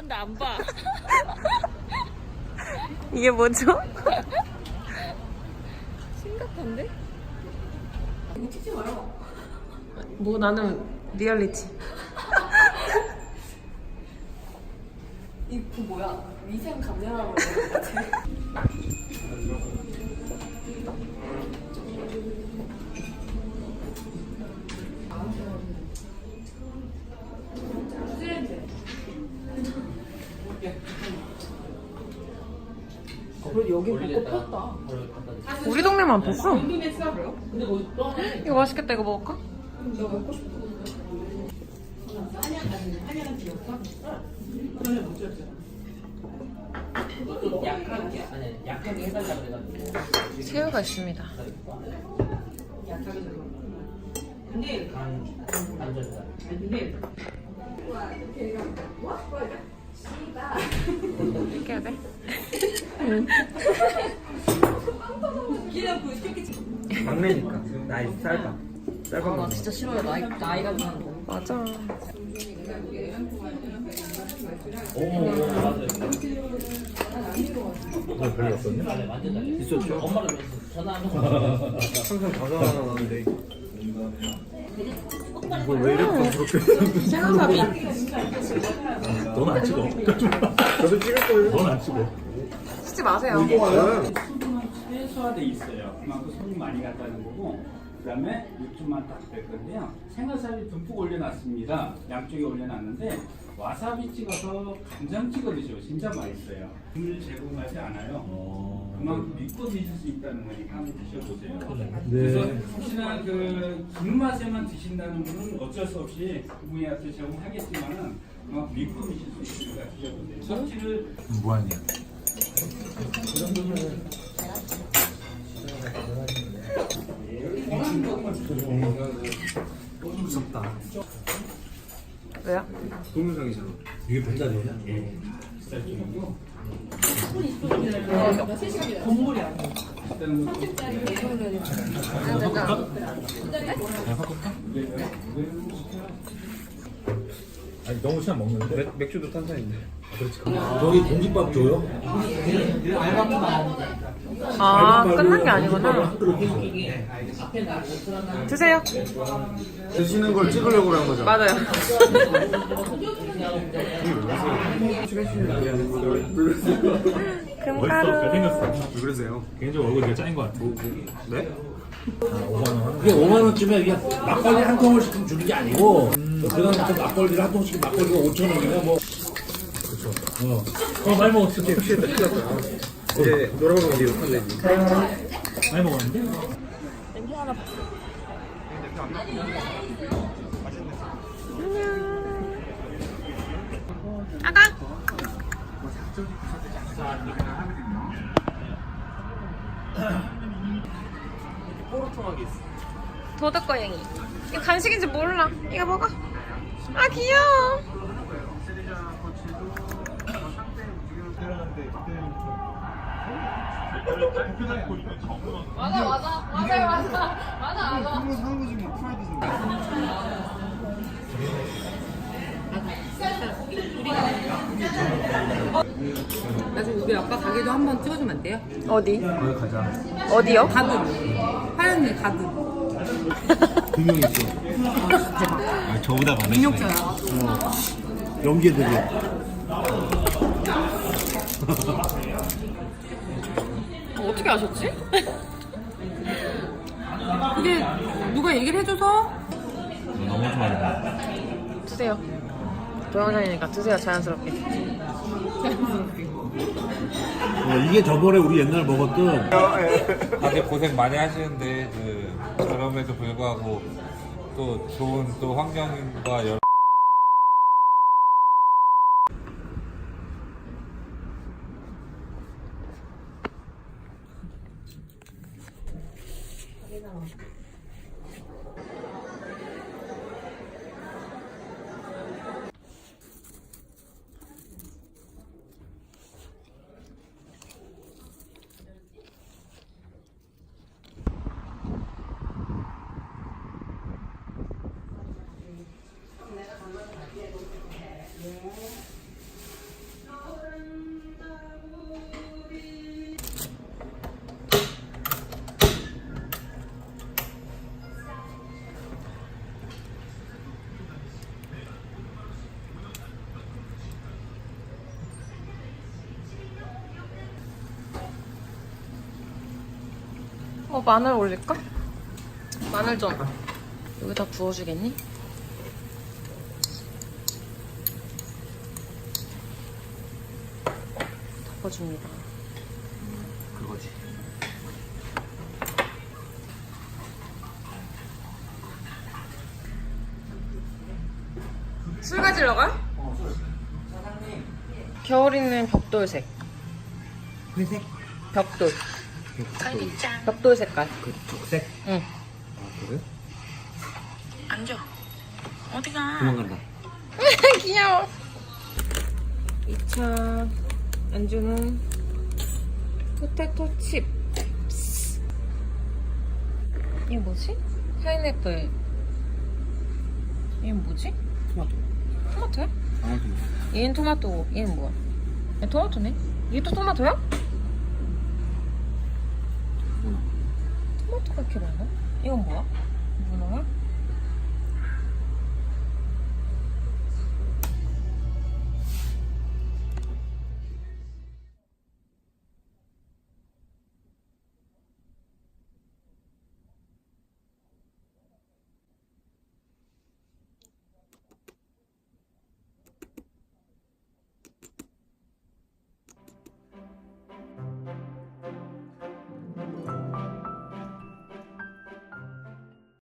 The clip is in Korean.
난 나 안 봐. 이게 뭐죠? 심각한데? 찍지 마요. 뭐 나는 리얼리티. 이거 그 뭐야? 위생 감량하고 있는 거 같아. 그래도 여기 벚꽃 폈다. 우리 동네만 폈어. 이거 맛있겠다. 이거 먹을까? 약하게 해달라 그래가지고 새우가 있습니다. 간 안전다. 이렇게 해야 돼? 막내니까 나이 짧아 짧아 나 진짜 싫어요. 나이 나이가 드는 거. 맞아. 오 맞아요. 너 별로 없었냐? 있었죠 엄마를 위해서 전화하면 항상 가져가는데 이걸 왜 이렇게 그렇게 생화사비. 넌안 찍어 저도 찍을 거예요 넌안 찍어 쓰지 마세요. 최소화돼 있어요. 그만큼 손이 많이 갔다는 거고. 그다음에 육즙만 딱 뺄 건데요. 생와사비 듬뿍 올려놨습니다. 양쪽에 올려놨는데 와사비 찍어서 간장 찍어 드셔 진짜 맛있어요. 물 제공하지 않아요. 그만큼 믿고 드실 수 있다는 거니까 한번 드셔보세요. 그래서 혹시나 그 김 맛에만 드신다는 분은 어쩔 수 없이 부모님한테 제공하겠지만은 그만큼 믿고 드실 수 있으니까 드셔보세요. 섭취를 무한이야 무섭다 왜요? 동영상이잖아 이게 벤자리야? 아니 너무 시간 먹는데? 맥, 맥주도 탄산인데 그렇지 저기 공깃밥 줘요? 아, 끝난 게 아니구나. 드세요. 드시는 걸 찍으려고 그런 거잖아 맞아요. 금가루. 왜 그러세요? 개인적으로 얼굴이 되게 짜인 것 같아. 네? 이게 5만 원쯤에 그냥 막걸리 한 통을 시키면 주는 게 아니고 그다음 그 막걸리를 한 통씩 막걸리가 5천 원이면 뭐 그렇죠. 어, 어 많이 먹었어. 혹시 큰일 났다 이제 노래방 어디 욕한대 많이 먹었는데? 아가. 도덕고양이. 이거 간식인지 몰라. 이거 먹어. 아 귀여워. 맞아 맞아 맞아요 맞아 맞아 맞아. 나중에 우리 아빠 가게도 한 번 찍어주면 안 돼요? 어디? 거기 가자 어디요? 가든. 화연이 가든. 두명 있어 아 저보다 많으시네 능력자야. 연기들이야 어떻게 아셨지? 이게 누가 얘기를 해줘서 너무 좋아해 드세요. 동영상이니까 드세요 자연스럽게. 어, 이게 저번에 우리 옛날 먹었던 다들 고생 많이 하시는데 그 저럼에도 불구하고 또 좋은 또 환경과 여러 黑的 어, 마늘 올릴까? 마늘 좀 여기다 부어주겠니? 덮어줍니다. 그거지. 술 가지러 가? 겨울이는 벽돌색. 회색? 벽돌. 벽돌 색깔. 그 적색? 응. 아 그래? 앉아. 어디가? 도망간다 귀여워. 2차 안주는 포테토 칩. 이게 뭐지? 파인애플. 얘는 뭐지? 토마토 토마토야? 방울토마토 얘는 토마토고 얘는 뭐야? 얘 토마토네? 얘도 토마토야? 많아? 이건 뭐야? 문어야?